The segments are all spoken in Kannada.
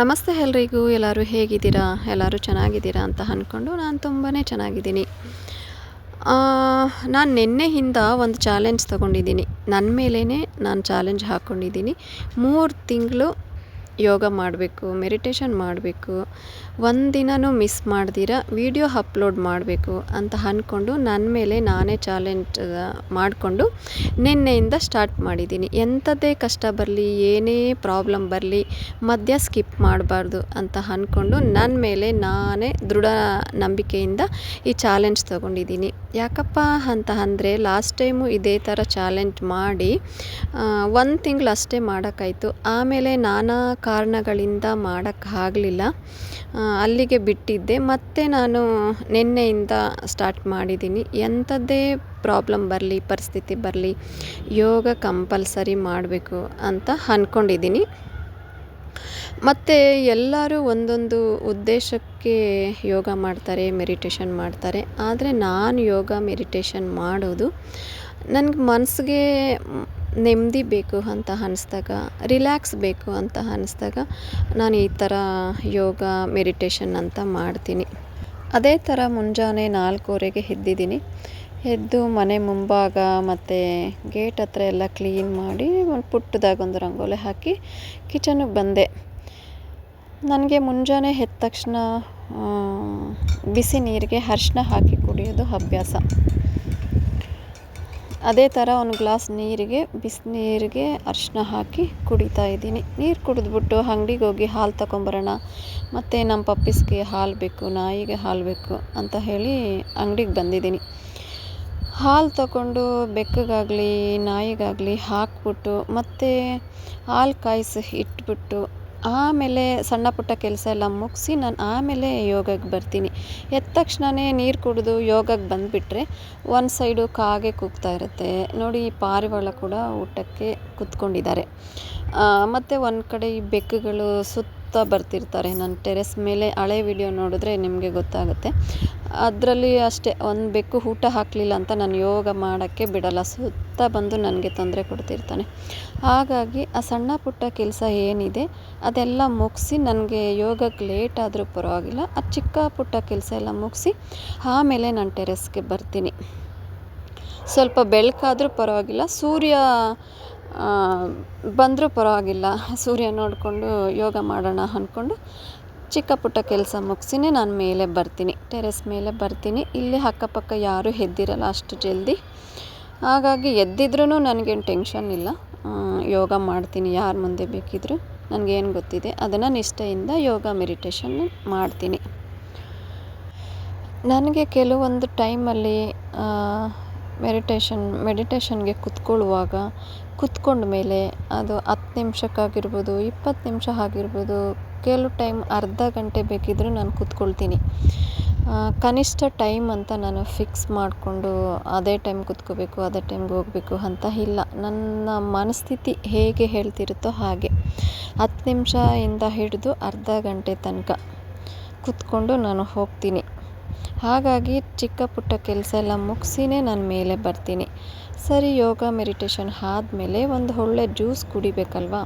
ನಮಸ್ತೆ ಎಲ್ರಿಗೂ, ಎಲ್ಲರೂ ಹೇಗಿದ್ದೀರಾ? ಎಲ್ಲರೂ ಚೆನ್ನಾಗಿದ್ದೀರಾ ಅಂತ ಅಂದ್ಕೊಂಡು ನಾನು ತುಂಬಾ ಚೆನ್ನಾಗಿದ್ದೀನಿ. ನಾನು ನಿನ್ನೆಯಿಂದ ಒಂದು ಚಾಲೆಂಜ್ ತೊಗೊಂಡಿದ್ದೀನಿ. ನನ್ನ ಮೇಲೇ ನಾನು ಚಾಲೆಂಜ್ ಹಾಕ್ಕೊಂಡಿದ್ದೀನಿ ಮೂರು ತಿಂಗಳು ಯೋಗ ಮಾಡಬೇಕು, ಮೆಡಿಟೇಷನ್ ಮಾಡಬೇಕು ಒಂದಿನನೂ ಮಿಸ್ ಮಾಡ್ದಿರ ವೀಡಿಯೋ ಅಪ್ಲೋಡ್ ಮಾಡಬೇಕು ಅಂತ ಅಂದ್ಕೊಂಡು ನನ್ನ ಮೇಲೆ ನಾನೇ ಚಾಲೆಂಜ್ ಮಾಡಿಕೊಂಡು ನಿನ್ನೆಯಿಂದ ಸ್ಟಾರ್ಟ್ ಮಾಡಿದ್ದೀನಿ. ಎಂಥದ್ದೇ ಕಷ್ಟ ಬರಲಿ, ಏನೇ ಪ್ರಾಬ್ಲಮ್ ಬರಲಿ, ಮಧ್ಯ ಸ್ಕಿಪ್ ಮಾಡಬಾರ್ದು ಅಂತ ಅಂದ್ಕೊಂಡು ನನ್ನ ಮೇಲೆ ನಾನೇ ದೃಢ ನಂಬಿಕೆಯಿಂದ ಈ ಚಾಲೆಂಜ್ ತೊಗೊಂಡಿದ್ದೀನಿ. ಯಾಕಪ್ಪ ಅಂತ ಅಂದರೆ ಲಾಸ್ಟ್ ಟೈಮು ಇದೇ ಥರ ಚಾಲೆಂಜ್ ಮಾಡಿ ಒಂದು ತಿಂಗಳು ಅಷ್ಟೇ ಮಾಡೋಕ್ಕಾಯ್ತು. ಆಮೇಲೆ ನಾನಾ ಕಾರಣಗಳಿಂದ ಮಾಡೋಕ್ಕಾಗಲಿಲ್ಲ ಅಲ್ಲಿಗೆ ಬಿಟ್ಟಿದ್ದೆ. ಮತ್ತೆ ನಾನು ನಿನ್ನೆಯಿಂದ ಸ್ಟಾರ್ಟ್ ಮಾಡಿದ್ದೀನಿ ಎಂಥದ್ದೇ ಪ್ರಾಬ್ಲಮ್ ಬರಲಿ, ಪರಿಸ್ಥಿತಿ ಬರಲಿ, ಯೋಗ ಕಂಪಲ್ಸರಿ ಮಾಡಬೇಕು ಅಂತ ಅಂದ್ಕೊಂಡಿದ್ದೀನಿ ಮತ್ತು ಎಲ್ಲರೂ ಒಂದೊಂದು ಉದ್ದೇಶಕ್ಕೆ ಯೋಗ ಮಾಡ್ತಾರೆ ಮೆಡಿಟೇಷನ್ ಮಾಡ್ತಾರೆ. ಆದರೆ ನಾನು ಯೋಗ ಮೆಡಿಟೇಷನ್ ಮಾಡೋದು ನನಗೆ ಮನಸ್ಸಿಗೆ ನೆಮ್ಮದಿ ಬೇಕು ಅಂತ ಅನ್ನಿಸ್ದಾಗ ರಿಲ್ಯಾಕ್ಸ್ ಬೇಕು ಅಂತ ಅನ್ನಿಸ್ದಾಗ ನಾನು ಈ ಥರ ಯೋಗ ಮೆಡಿಟೇಷನ್ ಅಂತ ಮಾಡ್ತೀನಿ. ಅದೇ ಥರ ಮುಂಜಾನೆ ನಾಲ್ಕೂವರೆಗೆ ಎದ್ದಿದ್ದೀನಿ. ಎದ್ದು ಮನೆ ಮುಂಭಾಗ ಮತ್ತು ಗೇಟ್ ಹತ್ರ ಎಲ್ಲ ಕ್ಲೀನ್ ಮಾಡಿ ಒಂದು ಪುಟ್ಟದಾಗೊಂದು ರಂಗೋಲಿ ಹಾಕಿ ಕಿಚನಿಗೆ ಬಂದೆ. ನನಗೆ ಮುಂಜಾನೆ ಎದ್ದ ತಕ್ಷಣ ಬಿಸಿ ನೀರಿಗೆ ಅರ್ಶಿನ ಹಾಕಿ ಕುಡಿಯೋದು ಅಭ್ಯಾಸ. ಅದೇ ಥರ ಒಂದು ಗ್ಲಾಸ್ ನೀರಿಗೆ ಬಿಸಿನೀರಿಗೆ ಅರಿಶಿನ ಹಾಕಿ ಕುಡಿತಾ ಇದ್ದೀನಿ. ನೀರು ಕುಡಿದ್ಬಿಟ್ಟು ಅಂಗಡಿಗೆ ಹೋಗಿ ಹಾಲು ತಗೊಂಬರೋಣ, ಮತ್ತು ನಮ್ಮ ಪಪ್ಪೀಸ್ಗೆ ಹಾಲು ಬೇಕು, ನಾಯಿಗೆ ಹಾಲು ಬೇಕು ಅಂತ ಹೇಳಿ ಅಂಗಡಿಗೆ ಬಂದಿದ್ದೀನಿ. ಹಾಲು ತಗೊಂಡು ಬೆಕ್ಕಗಾಗಲಿ, ನಾಯಿಗಾಗಲಿ ಹಾಕಿಬಿಟ್ಟು ಮತ್ತು ಹಾಲು ಕಾಯಿಸಿ ಇಟ್ಬಿಟ್ಟು ಆಮೇಲೆ ಸಣ್ಣ ಪುಟ್ಟ ಕೆಲಸ ಎಲ್ಲ ಮುಗಿಸಿ ನಾನು ಆಮೇಲೆ ಯೋಗಕ್ಕೆ ಬರ್ತೀನಿ. ಎದ್ದ ತಕ್ಷಣವೇ ನೀರು ಕುಡಿದು ಯೋಗಕ್ಕೆ ಬಂದುಬಿಟ್ರೆ ಒಂದು ಸೈಡು ಕಾಗೆ ಕೂಗ್ತಾ ಇರುತ್ತೆ. ನೋಡಿ ಈ ಪಾರಿವಾಳ ಕೂಡ ಊಟಕ್ಕೆ ಕೂತ್ಕೊಂಡಿದ್ದಾರೆ. ಮತ್ತು ಒಂದು ಕಡೆ ಈ ಬೆಕ್ಕುಗಳು ಸುತ್ತ ಬರ್ತಿರ್ತಾರೆ. ನನ್ನ ಟೆರೆಸ್ ಮೇಲೆ ಹಳೆ ವಿಡಿಯೋ ನೋಡಿದ್ರೆ ನಿಮಗೆ ಗೊತ್ತಾಗುತ್ತೆ. ಅದರಲ್ಲಿ ಅಷ್ಟೇ, ಒಂದು ಬೆಕ್ಕು ಊಟ ಹಾಕಲಿಲ್ಲ ಅಂತ ನಾನು ಯೋಗ ಮಾಡೋಕ್ಕೆ ಬಿಡಲ್ಲ. ಸುತ್ತ ಬಂದು ನನಗೆ ತೊಂದರೆ ಕೊಡ್ತಿರ್ತಾನೆ. ಹಾಗಾಗಿ ಆ ಸಣ್ಣ ಪುಟ್ಟ ಕೆಲಸ ಏನಿದೆ, ಅದೆಲ್ಲ ಮುಗಿಸಿ ನನಗೆ ಯೋಗಕ್ಕೆ ಲೇಟ್ ಆದರೂ ಪರವಾಗಿಲ್ಲ. ಆ ಚಿಕ್ಕ ಪುಟ್ಟ ಕೆಲಸ ಎಲ್ಲ ಮುಗಿಸಿ ಆಮೇಲೆ ನಾನು ಟೆರೆಸ್ಗೆ ಬರ್ತೀನಿ. ಸ್ವಲ್ಪ ಬೆಳಕಾದರೂ ಪರವಾಗಿಲ್ಲ. ಸೂರ್ಯ ಬಂದರೂ ಪರವಾಗಿಲ್ಲ. ಸೂರ್ಯ ನೋಡಿಕೊಂಡು ಯೋಗ ಮಾಡೋಣ ಅಂದ್ಕೊಂಡು ಚಿಕ್ಕ ಪುಟ್ಟ ಕೆಲಸ ಮುಗಿಸಿನೇ, ನಾನು ಮೇಲೆ ಬರ್ತೀನಿ. ಟೆರೆಸ್ ಮೇಲೆ ಬರ್ತೀನಿ. ಇಲ್ಲಿ ಅಕ್ಕಪಕ್ಕ ಯಾರೂ ಎದ್ದಿರಲ್ಲ ಅಷ್ಟು ಜಲ್ದಿ. ಹಾಗಾಗಿ ಎದ್ದಿದ್ರೂ ನನಗೇನು ಟೆನ್ಷನ್ ಇಲ್ಲ. ಯೋಗ ಮಾಡ್ತೀನಿ, ಯಾರ ಮುಂದೆ ಬೇಕಿದ್ದರೂ ನನಗೇನು ಗೊತ್ತಿದೆ. ಅದನ್ನು ನಿಷ್ಠೆಯಿಂದ ಯೋಗ ಮೆಡಿಟೇಷನ್ ಮಾಡ್ತೀನಿ. ನನಗೆ ಕೆಲವೊಂದು ಟೈಮಲ್ಲಿ ಮೆಡಿಟೇಷನ್, ಮೆಡಿಟೇಷನ್ಗೆ ಕುತ್ಕೊಳ್ಳುವಾಗ ಕುತ್ಕೊಂಡ ಮೇಲೆ ಅದು ಹತ್ತು ನಿಮಿಷಕ್ಕಾಗಿರ್ಬೋದು, ಇಪ್ಪತ್ತು ನಿಮಿಷ ಆಗಿರ್ಬೋದು, ಕೆಲವು ಟೈಮ್ ಅರ್ಧ ಗಂಟೆ ಬೇಕಿದ್ದರೂ ನಾನು ಕುತ್ಕೊಳ್ತೀನಿ. ಕನಿಷ್ಠ ಟೈಮ್ ಅಂತ ನಾನು ಫಿಕ್ಸ್ ಮಾಡಿಕೊಂಡು ಅದೇ ಟೈಮ್ ಕುತ್ಕೋಬೇಕು, ಅದೇ ಟೈಮ್ಗೆ ಹೋಗಬೇಕು ಅಂತ ಇಲ್ಲ. ನನ್ನ ಮನಸ್ಥಿತಿ ಹೇಗೆ ಹೇಳ್ತಿರುತ್ತೋ ಹಾಗೆ. ಹತ್ತು ನಿಮಿಷದಿಂದ ಹಿಡಿದು ಅರ್ಧ ಗಂಟೆ ತನಕ ಕುತ್ಕೊಂಡು ನಾನು ಹೋಗ್ತೀನಿ. ಹಾಗಾಗಿ ಚಿಕ್ಕ ಪುಟ್ಟ ಕೆಲಸ ಎಲ್ಲ ಮುಗಿಸಿನೇ ನಾನು ಮೇಲೆ ಬರ್ತೀನಿ. ಸರಿ, ಯೋಗ, ಮೆಡಿಟೇಷನ್ ಆದಮೇಲೆ ಒಂದು ಒಳ್ಳೆ ಜ್ಯೂಸ್ ಕುಡಿಬೇಕಲ್ವಾ?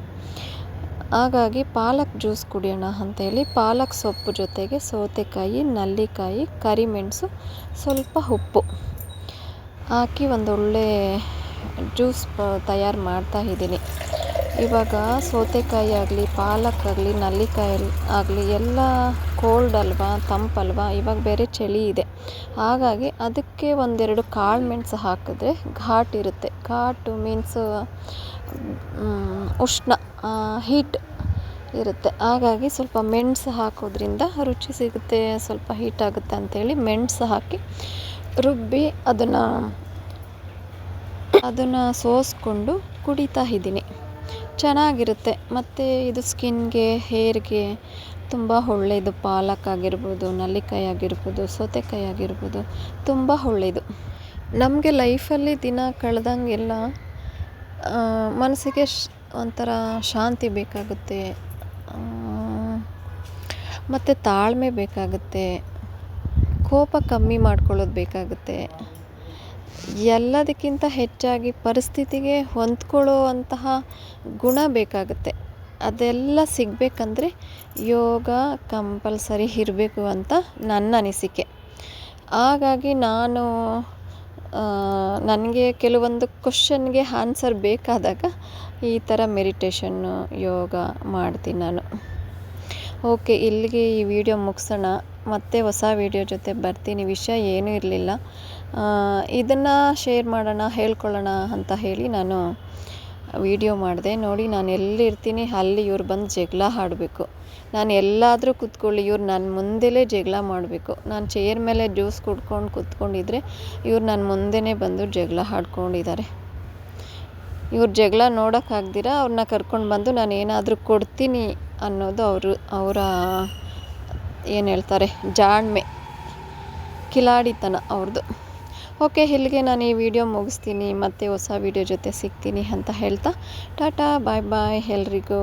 ಹಾಗಾಗಿ ಪಾಲಕ್ ಜ್ಯೂಸ್ ಕುಡಿಯೋಣ ಅಂತೇಳಿ ಪಾಲಕ್ ಸೊಪ್ಪು ಜೊತೆಗೆ ಸೌತೆಕಾಯಿ, ನಲ್ಲಿಕಾಯಿ ಕರಿಮೆಣಸು ಸ್ವಲ್ಪ ಉಪ್ಪು ಹಾಕಿ ಒಂದೊಳ್ಳೆ ಜ್ಯೂಸ್ ತಯಾರು ಮಾಡ್ತಾ ಇದ್ದೀನಿ. ಇವಾಗ ಸೌತೆಕಾಯಿ ಆಗಲಿ, ಪಾಲಕ್ ಆಗಲಿ, ನಲ್ಲಿಕಾಯಿ ಆಗಲಿ, ಎಲ್ಲ ಕೋಲ್ಡ್ ಅಲ್ವಾ ತಂಪಲ್ವಾ ಇವಾಗ ಬೇರೆ ಚಳಿ ಇದೆ. ಹಾಗಾಗಿ ಅದಕ್ಕೆ ಒಂದೆರಡು ಕಾಳು ಮೆಣಸು ಹಾಕಿದ್ರೆ ಘಾಟ್ ಇರುತ್ತೆ. ಘಾಟು ಮೀನ್ಸ್ ಉಷ್ಣ ಹೀಟ್ ಇರುತ್ತೆ. ಹಾಗಾಗಿ ಸ್ವಲ್ಪ ಮೆಣಸು ಹಾಕೋದ್ರಿಂದ ರುಚಿ ಸಿಗುತ್ತೆ, ಸ್ವಲ್ಪ ಹೀಟ್ ಆಗುತ್ತೆ ಅಂಥೇಳಿ ಮೆಣಸು ಹಾಕಿ ರುಬ್ಬಿ ಅದನ್ನು ಅದನ್ನು ಸೋಸ್ಕೊಂಡು ಕುಡಿತಾ ಇದ್ದೀನಿ. ಚೆನ್ನಾಗಿರುತ್ತೆ. ಮತ್ತು ಇದು ಸ್ಕಿನ್ಗೆ, ಹೇರ್ಗೆ ತುಂಬ ಒಳ್ಳೆಯದು ಪಾಲಕ್ ಆಗಿರ್ಬೋದು ನಲ್ಲಿಕಾಯಿ ಆಗಿರ್ಬೋದು ಸೌತೆಕಾಯಿ ಆಗಿರ್ಬೋದು ತುಂಬ ಒಳ್ಳೆಯದು ನಮಗೆ ಲೈಫಲ್ಲಿ ದಿನ ಕಳೆದಂಗೆಲ್ಲ ಮನಸ್ಸಿಗೆ ಶ್, ಒಂಥರ ಶಾಂತಿ ಬೇಕಾಗುತ್ತೆ. ಮತ್ತು ತಾಳ್ಮೆ ಬೇಕಾಗುತ್ತೆ. ಕೋಪ ಕಮ್ಮಿ ಮಾಡ್ಕೊಳ್ಳೋದು ಬೇಕಾಗುತ್ತೆ. ಎಲ್ಲದಕ್ಕಿಂತ ಹೆಚ್ಚಾಗಿ ಪರಿಸ್ಥಿತಿಗೆ ಹೊಂದ್ಕೊಳ್ಳುವಂತಹ ಗುಣ ಬೇಕಾಗುತ್ತೆ. ಅದೆಲ್ಲ ಸಿಗಬೇಕಂದ್ರೆ ಯೋಗ ಕಂಪಲ್ಸರಿ ಇರಬೇಕು ಅಂತ ನನ್ನ ಅನಿಸಿಕೆ. ಹಾಗಾಗಿ ನಾನು ನನಗೆ ಕೆಲವೊಂದು ಕ್ವಶನ್ಗೆ ಆನ್ಸರ್ ಬೇಕಾದಾಗ ಈ ಥರ ಮೆಡಿಟೇಷನ್ನು ಯೋಗ ಮಾಡ್ತೀನಿ ನಾನು. ಓಕೆ ಇಲ್ಲಿಗೆ ಈ ವಿಡಿಯೋ ಮುಗಿಸೋಣ. ಮತ್ತೆ ಹೊಸ ವಿಡಿಯೋ ಜೊತೆ ಬರ್ತೀನಿ. ವಿಷಯ ಏನೂ ಇರಲಿಲ್ಲ. ಇದನ್ನು ಶೇರ್ ಮಾಡೋಣ, ಹೇಳ್ಕೊಳ್ಳೋಣ ಅಂತ ಹೇಳಿ ನಾನು ವಿಡಿಯೋ ಮಾಡಿದೆ. ನೋಡಿ, ನಾನು ಎಲ್ಲಿರ್ತೀನಿ, ಅಲ್ಲಿ ಇವ್ರು ಬಂದು ಜಗಳ ಹಾಡಬೇಕು. ನಾನು ಎಲ್ಲಾದರೂ ಕೂತ್ಕೊಳ್ಳಿ, ಇವ್ರು ನನ್ನ ಮುಂದೆಲೇ ಜಗಳ ಮಾಡಬೇಕು. ನಾನು ಚೇರ್ ಮೇಲೆ ಜ್ಯೂಸ್ ಕುಡ್ಕೊಂಡು ಕೂತ್ಕೊಂಡಿದ್ರೆ ಇವ್ರು ನನ್ನ ಮುಂದೆನೇ ಬಂದು ಜಗಳ ಆಡ್ಕೊಂಡಿದ್ದಾರೆ ಇವ್ರ ಜಗಳ ನೋಡೋಕ್ಕಾಗ್ದಿರ ಅವ್ರನ್ನ ಕರ್ಕೊಂಡು ಬಂದು ನಾನು ಏನಾದರೂ ಕೊಡ್ತೀನಿ ಅನ್ನೋದು ಅವರು, ಅವರ ಏನು ಹೇಳ್ತಾರೆ, ಜಾಣ್ಮೆ, ಕಿಲಾಡಿತನ ಅವ್ರದ್ದು ಓಕೆ, ಇಲ್ಲಿಗೆ ನಾನು ಈ ವಿಡಿಯೋ ಮುಗಿಸ್ತೀನಿ. ಮತ್ತೆ ಹೊಸ ವಿಡಿಯೋ ಜೊತೆ ಸಿಗ್ತೀನಿ ಅಂತ ಹೇಳ್ತಾ. ಟಾಟಾ, ಬಾಯ್ ಬಾಯ್ ಎಲ್ರಿಗೂ.